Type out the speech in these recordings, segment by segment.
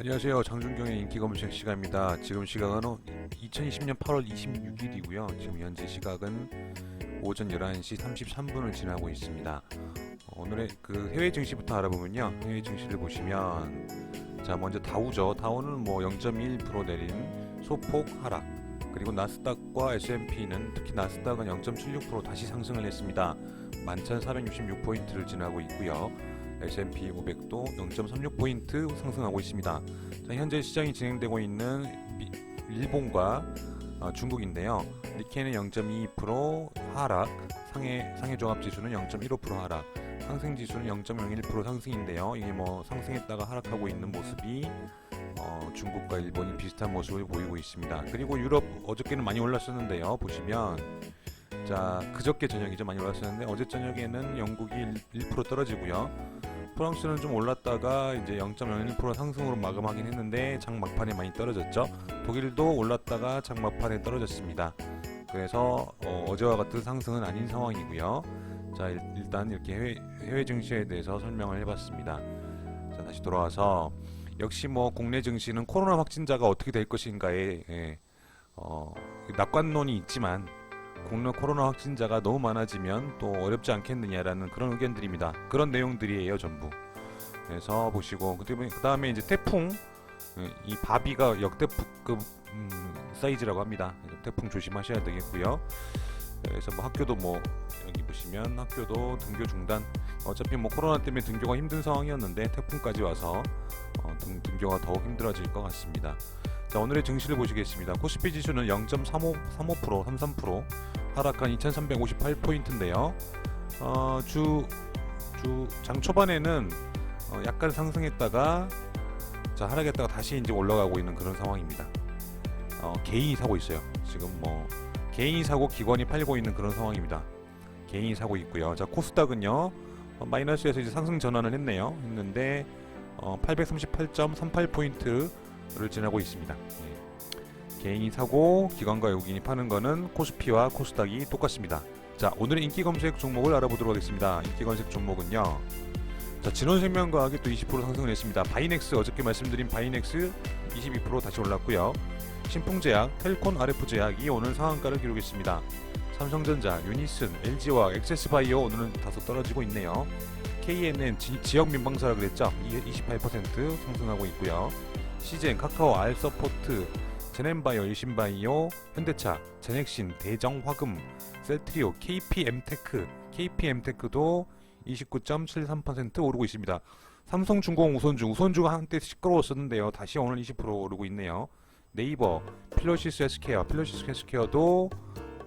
안녕하세요. 장준경의 인기 검색 시간입니다. 지금 시각은 2020년 8월 26일이고요. 지금 현재 시각은 오전 11시 33분을 지나고 있습니다. 어, 오늘의 그 해외 증시부터 알아보면요. 해외 증시를 보시면 자 먼저 다우죠. 다우는 뭐 0.1% 내린 소폭 하락. 그리고 나스닥과 S&P는 특히 나스닥은 0.76% 다시 상승을 했습니다. 11,466포인트를 지나고 있고요. S&P 500도 0.36포인트 상승하고 있습니다. 자, 현재 시장이 진행되고 있는 미- 일본과 어, 중국인데요. 니케는 0.22% 하락, 상해 상해 종합 지수는 0.15% 하락, 상승 지수는 0.01% 상승인데요. 이게 뭐 상승했다가 하락하고 있는 모습이 어, 중국과 일본이 비슷한 모습을 보이고 있습니다. 그리고 유럽 어저께는 많이 올랐었는데요. 보시면 자 그저께 저녁이죠 많이 올랐었는데 어제 저녁에는 영국이 1, 1% 떨어지고요. 프랑스는 좀 올랐다가 이제 0.01% 상승으로 마감하긴 했는데 장 막판에 많이 떨어졌죠. 독일도 올랐다가 장 막판에 떨어졌습니다. 그래서 어, 제와 같은 상승은 아닌 상황이고요. 자 일, 일단 이렇게 해외, 해외 증시에 대해서 설명을 해봤습니다. 자 다시 돌아와서 역시 뭐 국내 증시는 코로나 확진자가 어떻게 될 것인가에 예, 어, 낙관론이 있지만 국내 코로나 확진자가 너무 많아지면 또 어렵지 않겠느냐라는 그런 의견들입니다. 그런 내용들이에요 전부. 그래서 보시고 그 다음에 이제 태풍 예, 이 바비가 역대급급 음, 사이즈라고 합니다. 태풍 조심하셔야 되겠고요. 그래서 뭐 학교도 뭐 여기 보시면 학교도 등교 중단. 어차피 뭐 코로나 때문에 등교가 힘든 상황이었는데 태풍까지 와서 어, 등, 등교가 더욱 힘들어질 것 같습니다. 자 오늘의 증시를 보시겠습니다. 코스피 지수는 0.35 35% 33% 하락한 2,358포인트인데요. 어, 주, 주, 장 초반에는 어, 약간 상승했다가 자, 하락했다가 다시 이제 올라가고 있는 그런 상황입니다. 어, 개인이 사고 있어요. 지금 뭐, 개인이 사고 기관이 팔고 있는 그런 상황입니다. 개인이 사고 있고요. 자, 코스닥은요, 어, 마이너스에서 이제 상승 전환을 했네요. 했는데, 어, 838.38포인트 를 지나고 있습니다. 예. 개인이 사고 기관과 외국인이 파는 거는 코스피와 코스닥이 똑같습니다. 자, 오늘의 인기 검색 종목을 알아보도록 하겠습니다. 인기 검색 종목은요. 자, 진원생명과학이 또 20% 상승을 했습니다. 바이넥스 어저께 말씀드린 바이넥스 22% 다시 올랐고요. 신풍제약, 텔콘 RF제약이 오늘 상한가를 기록했습니다. 삼성전자, 유니슨, LG와 엑세스바이오 오늘은 다소 떨어지고 있네요. KNN 지, 지역 민방사라 그랬죠? 28% 상승하고 있고요. 시젠, 카카오, 알서포트, 제넨바이오, 일신바이오, 현대차, 제넥신, 대정화금, 셀트리오, KPM테크, KPM테크도 29.73% 오르고 있습니다. 삼성중공, 우선주, 우선주가 한때 시끄러웠었는데요. 다시 오늘 20% 오르고 있네요. 네이버, 필로시스 헬스케어, 필로시스 헬스케어도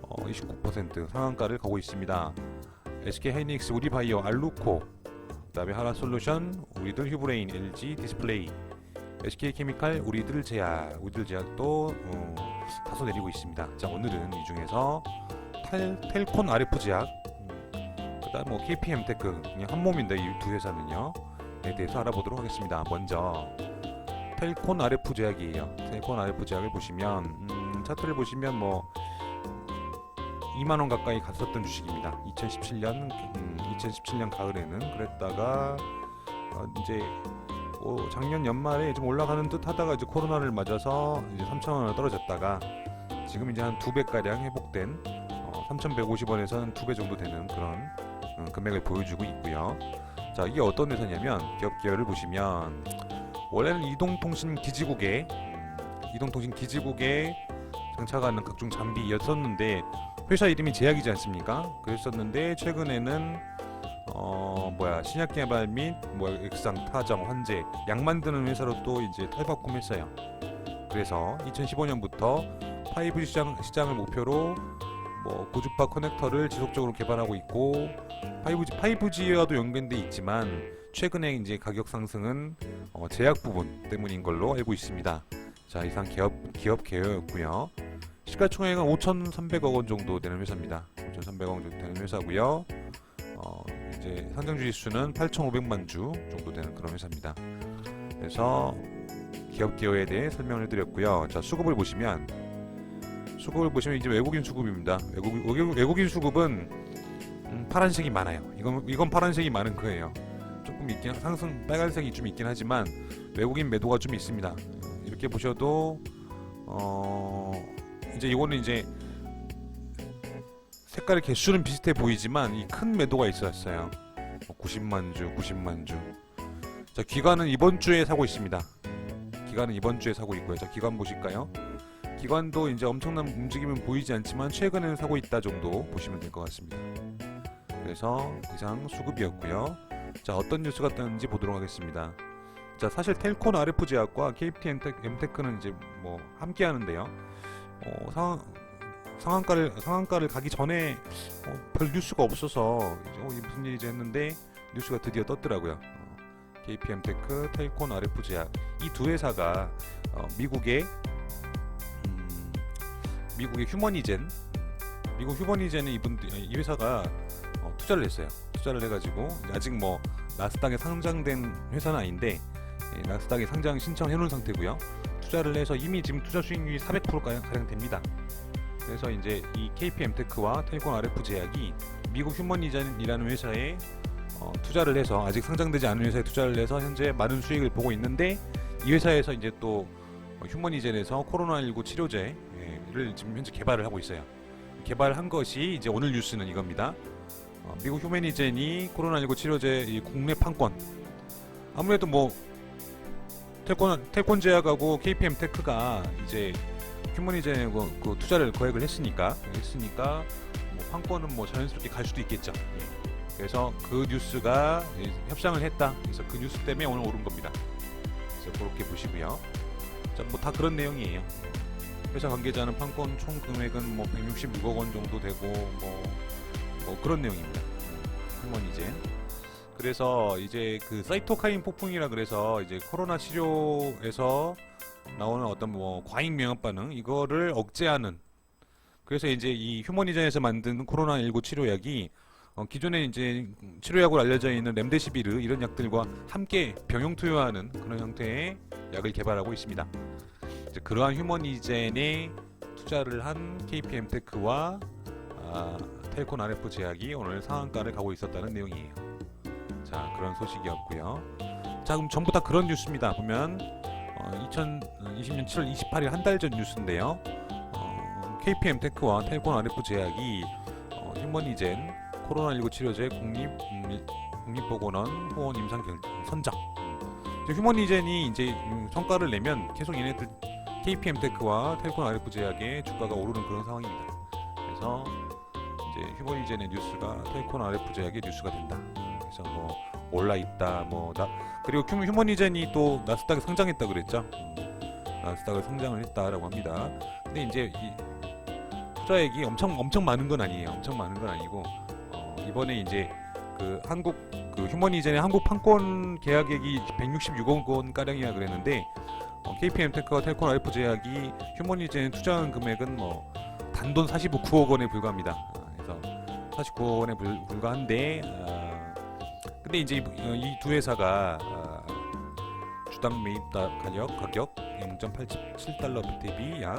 어, 29% 상한가를 가고 있습니다. SK 하이닉스, 우리바이오, 알루코, 그다음에 하나솔루션, 우리들 휴브레인, LG 디스플레이, SK케미칼, 우리들 제약, 우리들 제약도 어, 다소 내리고 있습니다. 자 오늘은 이 중에서 텔, 텔콘 RF 제약, 음, 그다음 뭐 KPM 테크 한 몸인데 이 두 회사는요. 에 대해서 알아보도록 하겠습니다. 먼저 텔콘 RF 제약이에요. 텔콘 RF 제약을 보시면 음, 차트를 보시면 뭐 2만 원 가까이 갔었던 주식입니다. 2017년 음, 2017년 가을에는 그랬다가 어, 이제 어, 작년 연말에 좀 올라가는 듯 하다가 이제 코로나를 맞아서 이제 3,000원으로 떨어졌다가 지금 이제 한 두 배 가량 회복된 어, 3,150원에서는 두배 정도 되는 그런 음, 금액을 보여주고 있고요. 자 이게 어떤 회사냐면 기업 계열을 보시면 원래는 이동통신 기지국에 음, 이동통신 기지국에 장착하는 각종 장비였었는데 회사 이름이 제약이지 않습니까? 그랬었는데 최근에는 어 뭐야 신약 개발 및뭐 액상 타정 환제 약 만드는 회사로 또 이제 탈바꿈했어요. 그래서 2015년부터 5G 시장 시장을 목표로 뭐 고주파 커넥터를 지속적으로 개발하고 있고 5G 5G와도 연관돼 있지만 최근에 이제 가격 상승은 어, 제약 부분 때문인 걸로 알고 있습니다. 자 이상 기업 기업 개요였고요. 시가총액은 5,300억 원 정도 되는 회사입니다. 5,300억 원 정도 되는 회사고요. 어, 이제 상장 주식수는 8,500만 주 정도 되는 그런 회사입니다. 그래서 기업 기여에 대해 설명을 드렸고요. 자 수급을 보시면 수급을 보시면 이제 외국인 수급입니다. 외국, 외국 외국 인 수급은 음, 파란색이 많아요. 이건 이건 파란색이 많은 거예요. 조금 있긴 상승 빨간색이 좀 있긴 하지만 외국인 매도가 좀 있습니다. 이렇게 보셔도 어 이제 이거는 이제 색깔의 개수는 비슷해 보이지만 이 큰 매도가 있었어요. 뭐 90만 주, 90만 주. 자 기관은 이번 주에 사고 있습니다. 기관은 이번 주에 사고 있고요. 자 기관 보실까요? 기관도 이제 엄청난 움직임은 보이지 않지만 최근에는 사고 있다 정도 보시면 될 것 같습니다. 그래서 이상 수급이었고요. 자 어떤 뉴스가 떴는지 보도록 하겠습니다. 자 사실 텔콘 RF 제약과 KPT 엠테크는 이제 뭐 함께 하는데요. 어, 상황 상한가를 상한가를 가기 전에 어, 별 뉴스가 없어서 이제 어, 무슨 일이지 했는데 뉴스가 드디어 떴더라고요. 어, KPM 테크, 텔콘 RF 제약 이 두 회사가 어, 미국의 음, 미국의 휴머니젠 미국 휴머니젠은 이분 이 회사가 어, 투자를 했어요. 투자를 해가지고 아직 뭐 나스닥에 상장된 회사는 아닌데 예, 나스닥에 상장 신청해 놓은 상태고요. 투자를 해서 이미 지금 투자 수익률이 400% 가량, 가량 됩니다. 그래서 이제 이 KPM테크와 텔콘 RF 제약이 미국 휴머니젠이라는 회사에 어, 투자를 해서 아직 상장되지 않은 회사에 투자를 해서 현재 많은 수익을 보고 있는데 이 회사에서 이제 또 어, 휴머니젠에서 코로나19 치료제를 지금 현재 개발을 하고 있어요. 개발한 것이 이제 오늘 뉴스는 이겁니다. 어, 미국 휴머니젠이 코로나19 치료제 이 국내 판권 아무래도 뭐 텔콘 텔콘 제약하고 KPM 테크가 이제 휴머니젠에 그, 그 투자를 거액을 했으니까 했으니까 뭐 판권은 뭐 자연스럽게 갈 수도 있겠죠. 예. 그래서 그 뉴스가 예, 협상을 했다. 그래서 그 뉴스 때문에 오늘 오른 겁니다. 그래서 그렇게 보시고요. 자, 뭐 다 그런 내용이에요. 회사 관계자는 판권 총 금액은 뭐 166억 원 정도 되고 뭐, 뭐 그런 내용입니다. 휴머니젠. 그래서 이제 그 사이토카인 폭풍이라 그래서 이제 코로나 치료에서 나오는 어떤 뭐 과잉 명합 반응 이거를 억제하는 그래서 이제 이 휴머니전에서 만든 코로나19 치료약이 어, 기존에 이제 치료약으로 알려져 있는 렘데시비르 이런 약들과 함께 병용 투여하는 그런 형태의 약을 개발하고 있습니다. 그러한 휴머니젠에 투자를 한 KPM테크와 아, 텔콘 RF 제약이 오늘 상한가를 가고 있었다는 내용이에요. 자 그런 소식이었고요. 자 그럼 전부 다 그런 뉴스입니다. 보면 어, 2020년 7월 28일 한 달 전 뉴스인데요. 어, KPM 테크와 텔콘 RF 제약이 어, 휴머니젠 코로나19 치료제 국립 음, 국립보건원 후원 임상 결, 선정. 이제 휴머니젠이 이제 음, 성과를 내면 계속 얘네들 KPM 테크와 텔콘 RF 제약의 주가가 오르는 그런 상황입니다. 그래서 이제 휴머니젠의 뉴스가 텔콘 RF 제약의 뉴스가 된다. 그래서 뭐 올라 있다, 뭐 나, 그리고 휴- 휴머니젠이 또 나스닥에 상장했다 그랬죠. 음, 나스닥을 상장을 했다라고 합니다. 근데 이제 이 투자액이 엄청 엄청 많은 건 아니에요. 엄청 많은 건 아니고 어, 이번에 이제 그 한국 그 휴머니젠의 한국 판권 계약액이 166억 원 가량이라 그랬는데 어, KPM 테크와 텔콘 알프 제약이 휴머니젠에 투자한 금액은 뭐 단돈 49억 원에 불과합니다. 아, 그래서 49억 원에 불, 불과한데 아, 근데 이제 이 두 회사가 아, 주당 매입 다 가격 가격 0.87달러 대비 약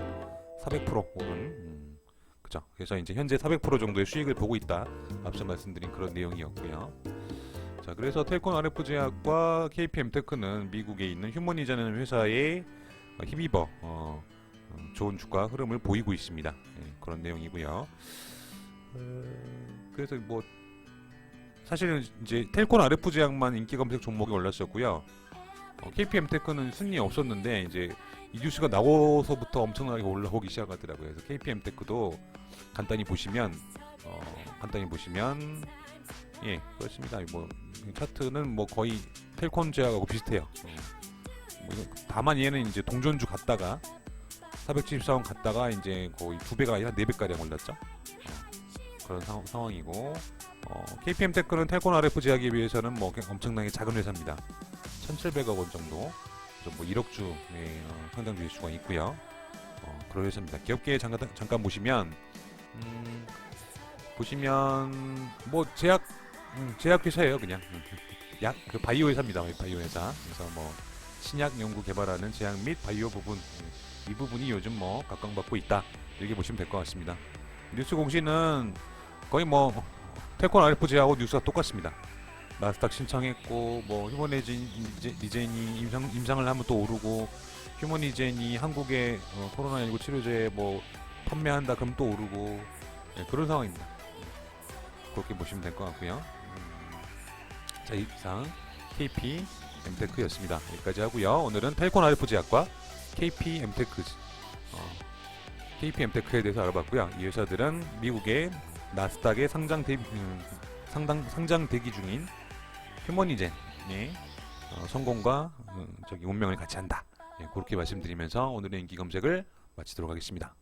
400% 오른 음, 그죠. 그래서 이제 현재 400% 정도의 수익을 보고 있다. 앞서 말씀드린 그런 내용이었고요. 자, 그래서 텔콘 RF 제약과 KPM 테크는 미국에 있는 휴머니전이라는 회사에 어, 힘입어 어, 음, 좋은 주가 흐름을 보이고 있습니다. 예, 그런 내용이고요. 어, 그래서 뭐 사실은 이제 텔콘 RF 제약만 인기 검색 종목이 올랐었고요. 어, KPM 테크는 순위 없었는데 이제 이 뉴스가 나고서부터 엄청나게 올라오기 시작하더라고요. 그래서 KPM 테크도 간단히 보시면 어, 간단히 보시면 예 그렇습니다. 뭐 차트는 뭐 거의 텔콘 제약하고 비슷해요. 어, 뭐 다만 얘는 이제 동전주 갔다가 474원 갔다가 이제 거의 두 배가 아니라 네 배가량 올랐죠. 어, 그런 상, 상황이고 어, KPM 테크는 텔콘 RF 제약에 비해서는 뭐 엄청나게 작은 회사입니다. 1,700억 원 정도, 뭐 1억 주의 어, 상당 주식수가 있고요. 어, 그런 회사입니다. 기업계에 잠깐 잠깐 보시면 음, 보시면 뭐 제약 음, 제약 회사예요 그냥 약 그 바이오 회사입니다 바이오 회사 그래서 뭐 신약 연구 개발하는 제약 및 바이오 부분 음, 이 부분이 요즘 뭐 각광받고 있다 이렇게 보시면 될 것 같습니다 뉴스 공시는 거의 뭐 텔콘 RF 제하고 뉴스가 똑같습니다 나스닥 신청했고 뭐 휴머니젠 이제- 리젠이 임상 임상을 하면 또 오르고 휴머니젠이 한국의 어, 코로나19 치료제 뭐 판매한다 그럼 또 오르고 예, 그런 상황입니다. 그렇게 보시면 될 것 같고요. 음, 자 이상 KP 엠테크였습니다. 여기까지 하고요. 오늘은 텔콘 RF 제약과 KP 엠테크 어, KP 엠테크에 대해서 알아봤고요. 이 회사들은 미국의 나스닥에 상장 대 음, 상당 상장 대기 중인 휴머니젠의 어, 성공과 음, 저기 운명을 같이 한다. 예, 그렇게 말씀드리면서 오늘의 인기 검색을 마치도록 하겠습니다.